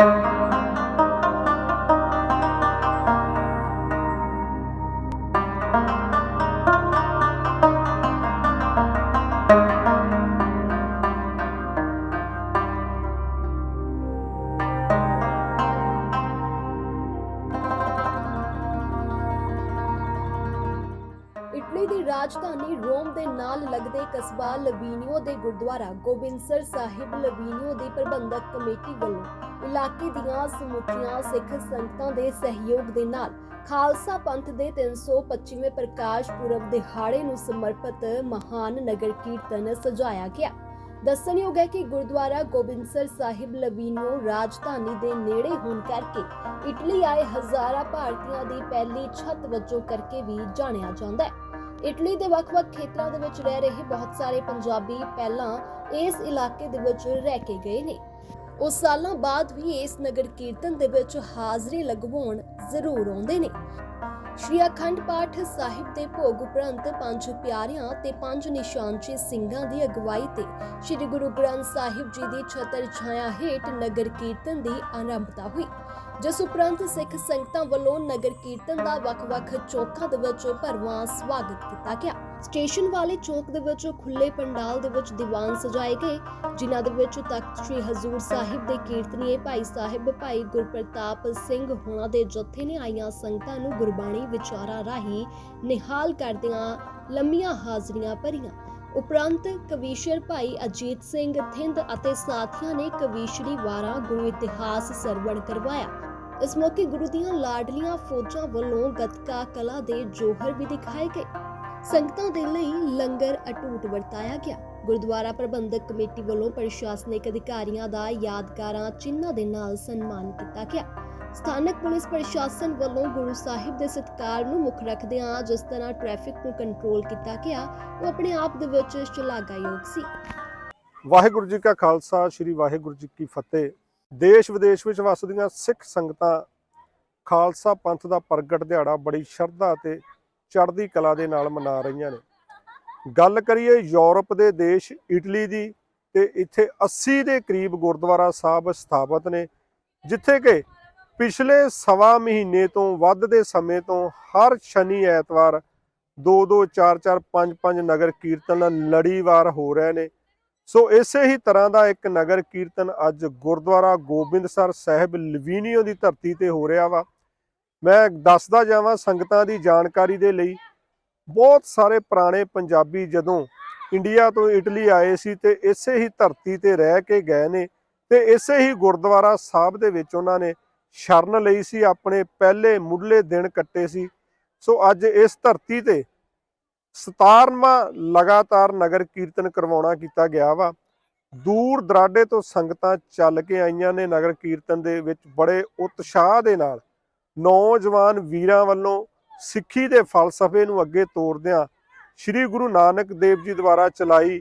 Italy ਰਾਜਧਾਨੀ ਰੋਮ ਦੇ ਨਾਲ ਲੱਗਦੇ ਕਸਬਾ ਲਵੀਨੀਓ ਦੇ ਗੁਰਦੁਆਰਾ ਗੋਬਿੰਦਸਰ ਸਾਹਿਬ ਲਵੀਨੀਓ ਦੀ ਪ੍ਰਬੰਧਕ ਕਮੇਟੀ ਵੱਲੋਂ ਇਲਾਕੇ ਦੀਆਂ ਸਮੁੱਚੀਆਂ ਸਿੱਖ ਸੰਗਤਾਂ ਦੇ ਸਹਿਯੋਗ ਦੇ ਨਾਲ ਖਾਲਸਾ ਪੰਥ ਦੇ 325ਵੇਂ ਪ੍ਰਕਾਸ਼ ਪੁਰਬ ਦਿਹਾੜੇ ਨੂੰ ਸਮਰਪਿਤ ਮਹਾਨ ਨਗਰ ਕੀਰਤਨ ਸਜਾਇਆ ਗਿਆ। ਦੱਸਣਯੋਗ ਹੈ ਕਿ ਗੁਰਦੁਆਰਾ ਗੋਬਿੰਦਸਰ ਸਾਹਿਬ ਲਵੀਨੀਓ ਰਾਜਧਾਨੀ ਦੇ ਨੇੜੇ ਹੋਣ ਕਰਕੇ ਇਟਲੀ ਆਏ ਹਜ਼ਾਰਾਂ ਭਾਰਤੀਆਂ ਦੀ ਪਹਿਲੀ ਛੱਤ ਵਜੋਂ ਕਰਕੇ ਵੀ ਜਾਣਿਆ ਜਾਂਦਾ ਹੈ। ਇਟਲੀ ਦੇ ਵੱਖ-ਵੱਖ ਖੇਤਰਾਂ ਦੇ ਵਿੱਚ ਰਹਿ ਰਹੇ ਬਹੁਤ ਸਾਰੇ ਪੰਜਾਬੀ ਪਹਿਲਾਂ ਇਸ ਇਲਾਕੇ ਦੇ ਵਿੱਚ ਰਹਿ ਕੇ ਗਏ ਨੇ। ਉਹ ਸਾਲਾਂ ਬਾਅਦ ਵੀ ਇਸ ਨਗਰ ਕੀਰਤਨ ਦੇ ਵਿੱਚ ਹਾਜ਼ਰੀ ਲਗਵਾਉਣ ਜ਼ਰੂਰ ਆਉਂਦੇ ਨੇ। ਸ਼੍ਰੀ ਅਖੰਡ ਪਾਠ ਸਾਹਿਬ ਦੇ ਭੋਗ ਉਪਰੰਤ ਪੰਜ ਪਿਆਰਿਆਂ ਤੇ ਪੰਜ ਨਿਸ਼ਾਨਚੀ ਸਿੰਘਾਂ ਦੀ ਅਗਵਾਈ ਤੇ ਸ਼੍ਰੀ ਗੁਰੂ ਗ੍ਰੰਥ ਸਾਹਿਬ ਜੀ ਦੀ ਛਤਰ ਛਾਇਆ ਹੇਠ ਨਗਰ ਕੀਰਤਨ ਦੀ ਆਰੰਭਤਾ ਹੋਈ। ਜਿਸ ਉਪਰੰਤ ਸਿੱਖ ਸੰਗਤਾਂ ਵੱਲੋਂ ਨਗਰ ਕੀਰਤਨ ਦਾ ਵੱਖ-ਵੱਖ ਚੌਕਾਂ ਦੇ ਵਿੱਚ ਭਰਵਾਂ ਸਵਾਗਤ ਕੀਤਾ ਗਿਆ। ਸਟੇਸ਼ਨ ਵਾਲੇ ਚੌਕ ਦੇ ਵਿੱਚ ਖੁੱਲੇ ਪੰਡਾਲ ਦੇ ਵਿੱਚ ਦੀਵਾਨ ਸਜਾਏ ਗਏ, ਜਿਨ੍ਹਾਂ ਦੇ ਵਿੱਚ ਤਖਤ ਸ੍ਰੀ ਹਜ਼ੂਰ ਸਾਹਿਬ ਦੇ ਕੀਰਤਨੀਏ ਭਾਈ ਸਾਹਿਬ, ਭਾਈ ਗੁਰਪ੍ਰਤਾਪ ਸਿੰਘ ਹੋਣਾ ਦੇ ਜਥੇ ਨੇ ਆਈਆਂ ਸੰਗਤਾਂ ਨੂੰ ਗੁਰਬਾਣੀ ਵਿਚਾਰਾਂ ਰਾਹੀਂ ਨਿਹਾਲ ਕਰਦਿਆਂ ਲੰਮੀਆਂ ਹਾਜ਼ਰੀਆਂ ਭਰੀਆਂ। ਉਪਰੰਤ ਕਵੀਸ਼ਰ ਭਾਈ ਅਜੀਤ ਸਿੰਘ ਥਿੰਦ ਅਤੇ ਸਾਥੀਆਂ ਨੇ ਕਵੀਸ਼ਰੀ ਵਾਰਾਂ ਗੁਰੂ ਇਤਿਹਾਸ ਸਰਵਣ ਕਰਵਾਇਆ। ਇਸ ਮੌਕੇ ਗੁਰੂ ਦੀਆਂ ਲਾਡਲੀਆਂ ਫੌਜਾਂ ਵੱਲੋਂ ਗਤਕਾ ਕਲਾ ਦੇ ਜੋਹਰ ਵੀ ਦਿਖਾਏ ਗਏ। ਸੰਗਤਾਂ ਦੇ ਲਈ ਲੰਗਰ ਅਟੂਟ ਵਰਤਾਇਆ ਗਿਆ। ਗੁਰਦੁਆਰਾ ਪ੍ਰਬੰਧਕ ਕਮੇਟੀ ਵੱਲੋਂ ਪ੍ਰਸ਼ਾਸਨਿਕ ਅਧਿਕਾਰੀਆਂ ਦਾ ਯਾਦਗਾਰਾਂ ਚਿੰਨ੍ਹਾਂ ਦੇ ਨਾਲ ਸਨਮਾਨ ਕੀਤਾ ਗਿਆ। ਸਥਾਨਕ ਪੁਲਿਸ ਪ੍ਰਸ਼ਾਸਨ ਵੱਲੋਂ ਗੁਰੂ ਸਾਹਿਬ ਦੇ ਸਤਿਕਾਰ ਨੂੰ ਮੁੱਖ ਰੱਖਦਿਆਂ ਜਿਸ ਤਰ੍ਹਾਂ ਟ੍ਰੈਫਿਕ ਨੂੰ ਕੰਟਰੋਲ ਕੀਤਾ ਗਿਆ, ਉਹ ਆਪਣੇ ਆਪ ਦੇ ਵਿੱਚ ਸ਼ਲਾਘਾਯੋਗ ਸੀ। ਵਾਹਿਗੁਰੂ ਜੀ ਕਾ ਖਾਲਸਾ, ਸ੍ਰੀ ਵਾਹਿਗੁਰੂ ਜੀ ਕੀ ਫਤਿਹ। ਦੇਸ਼ ਵਿਦੇਸ਼ ਵਿੱਚ ਵਸਦੀਆਂ ਸਿੱਖ ਸੰਗਤਾਂ ਖਾਲਸਾ ਪੰਥ ਦਾ ਪ੍ਰਗਟ ਦਿਹਾੜਾ ਬੜੀ ਸ਼ਰਧਾ ਤੇ ਚੜ੍ਹਦੀ ਕਲਾ ਦੇ ਨਾਲ ਮਨਾ ਰਹੀਆਂ ਨੇ। ਗੱਲ ਕਰੀਏ ਯੂਰਪ ਦੇ ਦੇਸ਼ ਇਟਲੀ ਦੀ ਤੇ ਇੱਥੇ 80 ਦੇ ਕਰੀਬ ਗੁਰਦੁਆਰਾ ਸਾਹਿਬ ਸਥਾਪਿਤ ਨੇ, ਜਿੱਥੇ ਕਿ ਪਿਛਲੇ ਸਵਾ ਮਹੀਨੇ ਤੋਂ ਵੱਧ ਦੇ ਸਮੇਂ ਤੋਂ ਹਰ ਸ਼ਨੀ ਐਤਵਾਰ 2 2 4 4 5 5 ਨਗਰ ਕੀਰਤਨ ਲੜੀਵਾਰ ਹੋ ਰਹੇ ਨੇ। ਸੋ ਇਸੇ ਹੀ ਤਰ੍ਹਾਂ ਦਾ ਇੱਕ ਨਗਰ ਕੀਰਤਨ ਅੱਜ ਗੁਰਦੁਆਰਾ ਗੋਬਿੰਦਸਰ ਸਾਹਿਬ ਲਵੀਨੀਓ ਦੀ ਧਰਤੀ ਤੇ ਹੋ ਰਿਹਾ ਵਾ। ਮੈਂ ਦੱਸਦਾ ਜਾਵਾਂ ਸੰਗਤਾਂ ਦੀ ਜਾਣਕਾਰੀ ਦੇ ਲਈ, ਬਹੁਤ ਸਾਰੇ ਪੁਰਾਣੇ ਪੰਜਾਬੀ ਜਦੋਂ ਇੰਡੀਆ ਤੋਂ ਇਟਲੀ ਆਏ ਸੀ ਤੇ ਇਸੇ ਹੀ ਧਰਤੀ ਤੇ ਰਹਿ ਕੇ ਗਏ ਨੇ ਤੇ ਇਸੇ ਹੀ ਗੁਰਦੁਆਰਾ ਸਾਹਿਬ ਦੇ ਵਿੱਚ ਉਹਨਾਂ ਨੇ ਸ਼ਰਨ ਲਈ ਸੀ, ਆਪਣੇ ਪਹਿਲੇ ਮੁੱਢਲੇ ਦਿਨ ਕੱਟੇ ਸੀ। ਸੋ ਅੱਜ ਇਸ ਧਰਤੀ ਤੇ 17ਵਾਂ ਲਗਾਤਾਰ ਨਗਰ ਕੀਰਤਨ ਕਰਵਾਉਣਾ ਕੀਤਾ ਗਿਆ ਵਾ। ਦੂਰ ਦਰਾਡੇ ਤੋਂ ਸੰਗਤਾਂ ਚੱਲ ਕੇ ਆਈਆਂ ਨੇ ਨਗਰ ਕੀਰਤਨ ਦੇ ਵਿੱਚ ਬੜੇ ਉਤਸ਼ਾਹ ਦੇ ਨਾਲ। ਨੌਜਵਾਨ ਵੀਰਾਂ ਵੱਲੋਂ ਸਿੱਖੀ ਦੇ ਫਲਸਫੇ ਨੂੰ ਅੱਗੇ ਤੋਰਦਿਆਂ ਸ੍ਰੀ ਗੁਰੂ ਨਾਨਕ ਦੇਵ ਜੀ ਦੁਆਰਾ ਚਲਾਈ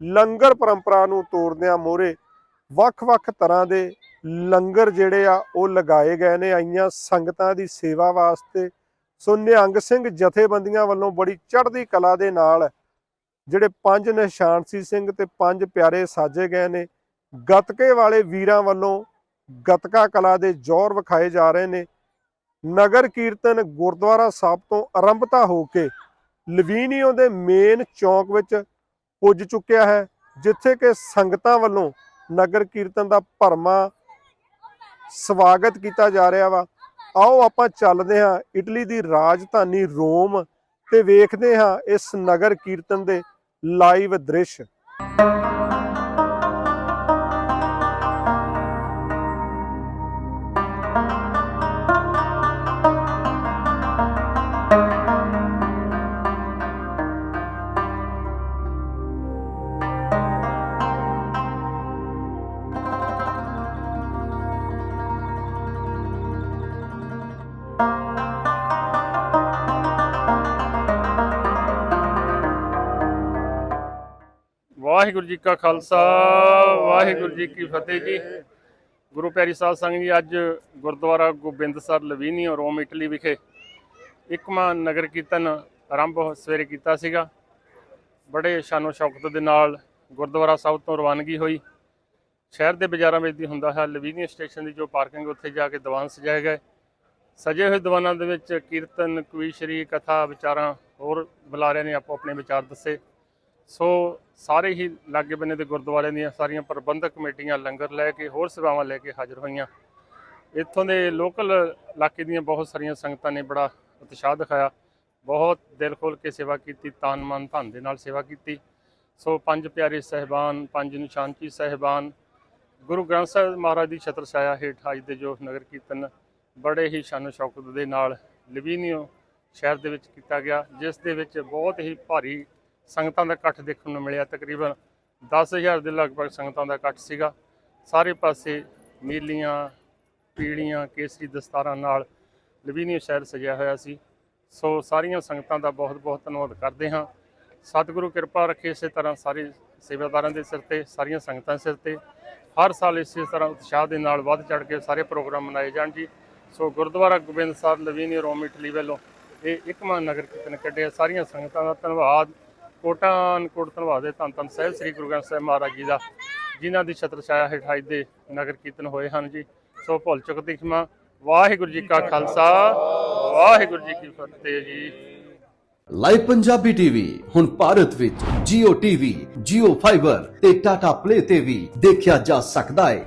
ਲੰਗਰ ਪਰੰਪਰਾ ਨੂੰ ਤੋਰਦਿਆਂ ਮੋਰੇ ਵੱਖ-ਵੱਖ ਤਰ੍ਹਾਂ ਦੇ ਲੰਗਰ ਜਿਹੜੇ ਆ ਉਹ ਲਗਾਏ ਗਏ ਨੇ। ਆਈਆਂ ਸੰਗਤਾਂ ਦੀ ਸੇਵਾ ਵਾਸਤੇ ਸੋ ਨਿਹੰਗ ਸਿੰਘ ਜਥੇਬੰਦੀਆਂ ਵੱਲੋਂ ਬੜੀ ਚੜ੍ਹਦੀ ਕਲਾ ਦੇ ਨਾਲ ਜਿਹੜੇ ਪੰਜ ਨਿਸ਼ਾਨ ਸੀ ਸਿੰਘ ਤੇ ਪੰਜ ਪਿਆਰੇ ਸਾਜੇ ਗਏ ਨੇ, ਗਤਕੇ ਵਾਲੇ ਵੀਰਾਂ ਵੱਲੋਂ ਗਤਕਾ ਕਲਾ ਦੇ ਜੋਰ ਵਿਖਾਏ ਜਾ ਰਹੇ ਨੇ। ਨਗਰ ਕੀਰਤਨ ਗੁਰਦੁਆਰਾ ਸਾਹਿਬ ਤੋਂ ਆਰੰਭਤਾ ਹੋ ਕੇ ਲਵੀਨੀਓ ਦੇ ਮੇਨ ਚੌਂਕ ਵਿੱਚ ਪੁੱਜ ਚੁੱਕਿਆ ਹੈ, ਜਿੱਥੇ ਕਿ ਸੰਗਤਾਂ ਵੱਲੋਂ ਨਗਰ ਕੀਰਤਨ ਦਾ ਭਰਮਾ ਸਵਾਗਤ ਕੀਤਾ ਜਾ ਰਿਹਾ ਵਾ। ਆਓ ਆਪਾਂ ਚੱਲਦੇ ਹਾਂ ਇਟਲੀ ਦੀ ਰਾਜਧਾਨੀ ਰੋਮ ਤੇ ਵੇਖਦੇ ਹਾਂ ਇਸ ਨਗਰ ਕੀਰਤਨ ਦੇ ਲਾਈਵ ਦ੍ਰਿਸ਼। ਵਾਹਿਗੁਰੂ ਜੀ ਕਾ ਖਾਲਸਾ, ਵਾਹਿਗੁਰੂ ਜੀ ਕੀ ਫਤਿਹ ਜੀ। ਗੁਰੂ ਪਿਆਰੀ ਸਾਧ ਸੰਗਤ ਜੀ, ਅੱਜ Gurdwara Gobind Sar Lavinio Rome, Italy ਵਿਖੇ ਇੱਕਵਾਂ ਨਗਰ ਕੀਰਤਨ ਆਰੰਭ ਸਵੇਰੇ ਕੀਤਾ ਸੀਗਾ। ਬੜੇ ਸ਼ਾਨੋ ਸ਼ੌਕਤ ਦੇ ਨਾਲ ਗੁਰਦੁਆਰਾ ਸਾਹਿਬ ਤੋਂ ਰਵਾਨਗੀ ਹੋਈ। ਸ਼ਹਿਰ ਦੇ ਬਾਜ਼ਾਰਾਂ ਵਿੱਚ ਦੀ ਹੁੰਦਾ ਹੈ ਲਵੀਨੀਆ ਸਟੇਸ਼ਨ ਦੀ ਜੋ ਪਾਰਕਿੰਗ ਉੱਥੇ ਜਾ ਕੇ ਦੀਵਾਨ ਸਜਾਏ ਗਏ। ਸਜੇ ਹੋਏ ਦੀਵਾਨਾਂ ਦੇ ਵਿੱਚ ਕੀਰਤਨ ਕਵੀਸ਼ਰੀ ਕਥਾ, ਵਿਚਾਰਾਂ ਹੋਰ ਬੁਲਾਰਿਆਂ ਨੇ ਆਪੋ ਆਪਣੇ ਵਿਚਾਰ ਦੱਸੇ। ਸੋ ਸਾਰੇ ਹੀ ਲਾਗੇ ਬੰਨੇ ਦੇ ਗੁਰਦੁਆਰਿਆਂ ਦੀਆਂ ਸਾਰੀਆਂ ਪ੍ਰਬੰਧਕ ਕਮੇਟੀਆਂ ਲੰਗਰ ਲੈ ਕੇ, ਹੋਰ ਸੇਵਾਵਾਂ ਲੈ ਕੇ ਹਾਜ਼ਰ ਹੋਈਆਂ। ਇੱਥੋਂ ਦੇ ਲੋਕਲ ਇਲਾਕੇ ਦੀਆਂ ਬਹੁਤ ਸਾਰੀਆਂ ਸੰਗਤਾਂ ਨੇ ਬੜਾ ਉਤਸ਼ਾਹ ਦਿਖਾਇਆ। ਬਹੁਤ ਦਿਲ ਖੋਲ ਕੇ ਸੇਵਾ ਕੀਤੀ, ਤਾਨ ਮਨ ਧਨ ਦੇ ਨਾਲ ਸੇਵਾ ਕੀਤੀ। ਸੋ ਪੰਜ ਪਿਆਰੇ ਸਹਿਬਾਨ, ਪੰਜ ਨਿਸ਼ਾਨਚੀ ਸਹਿਬਾਨ, ਗੁਰੂ ਗ੍ਰੰਥ ਸਾਹਿਬ ਮਹਾਰਾਜ ਦੀ ਛਤਰ ਛਾਇਆ ਹੇਠ ਅੱਜ ਦੇ ਜੋ ਨਗਰ ਕੀਰਤਨ ਬੜੇ ਹੀ ਸ਼ਾਨੋ ਸ਼ੌਕਤ ਦੇ ਨਾਲ ਲਿਵੀਨੀਓ ਸ਼ਹਿਰ ਦੇ ਵਿੱਚ ਕੀਤਾ ਗਿਆ, ਜਿਸ ਦੇ ਵਿੱਚ ਬਹੁਤ ਹੀ ਭਾਰੀ ਸੰਗਤਾਂ ਦਾ ਇਕੱਠ ਦੇਖਣ ਨੂੰ ਮਿਲਿਆ। ਤਕਰੀਬਨ 10000 ਦੇ ਲਗਭਗ ਸੰਗਤਾਂ ਦਾ ਇਕੱਠ ਸੀਗਾ। ਸਾਰੇ ਪਾਸੇ ਨੀਲੀਆਂ ਪੀੜੀਆਂ, ਕੇਸਰੀ ਦਸਤਾਰਾਂ ਨਾਲ ਲਵੀਨੀਓ ਸ਼ਹਿਰ ਸਜਿਆ ਹੋਇਆ ਸੀ। ਸੋ ਸਾਰੀਆਂ ਸੰਗਤਾਂ ਦਾ ਬਹੁਤ ਬਹੁਤ ਧੰਨਵਾਦ ਕਰਦੇ ਹਾਂ। ਸਤਿਗੁਰੂ ਕਿਰਪਾ ਰੱਖੇ ਇਸੇ ਤਰ੍ਹਾਂ ਸਾਰੇ ਸੇਵਾਦਾਰਾਂ ਦੇ ਸਿਰ ਤੇ, ਸਾਰੀਆਂ ਸੰਗਤਾਂ ਦੇ ਸਿਰ ਤੇ। ਹਰ ਸਾਲ ਇਸੇ ਤਰ੍ਹਾਂ ਉਤਸ਼ਾਹ ਦੇ ਨਾਲ ਵੱਧ ਚੜ ਕੇ ਸਾਰੇ ਪ੍ਰੋਗਰਾਮ ਮਨਾਏ ਜਾਣ ਜੀ। So Gurdwara Gobind Sahib Lavinio Rome Italy ਵੱਲੋਂ ਇਹ ਇੱਕਮਾ ਨਗਰ ਕੀਰਤਨ ਕੱਢਿਆ। ਸਾਰੀਆਂ ਸੰਗਤਾਂ ਦਾ ਧੰਨਵਾਦ। ਕੋਟਾਨ ਕੋਟ ਧੰਨਵਾਦ ਹੈ। ਧੰਨ ਧੰਨ ਸਾਹਿਬ ਸ੍ਰੀ ਗੁਰੂ ਗ੍ਰੰਥ ਸਾਹਿਬ ਮਹਾਰਾਜ ਜੀ ਦਾ ਜਿਨ੍ਹਾਂ ਦੀ ਛਤਰ ਛਾਇਆ ਹੇਠ ਅੱਜ ਦੇ ਨਗਰ ਕੀਰਤਨ ਹੋਏ ਹਨ ਜੀ। ਸੋ ਭੁੱਲ ਚੁੱਕ ਦੀ ਖਿਮਾ ਵਾਹਿਗੁਰੂ ਜੀ ਕਾ ਖਾਲਸਾ। ਵਾਹਿਗੁਰੂ ਜੀ ਕੀ ਫਤਿਹ ਜੀ। ਲਾਈਵ ਪੰਜਾਬੀ ਟੀਵੀ ਹੁਣ ਭਾਰਤ ਵਿੱਚ Jio TV, Jio Fiber ਤੇ Tata Play ਤੇ ਵੀ ਦੇਖਿਆ ਜਾ ਸਕਦਾ ਹੈ।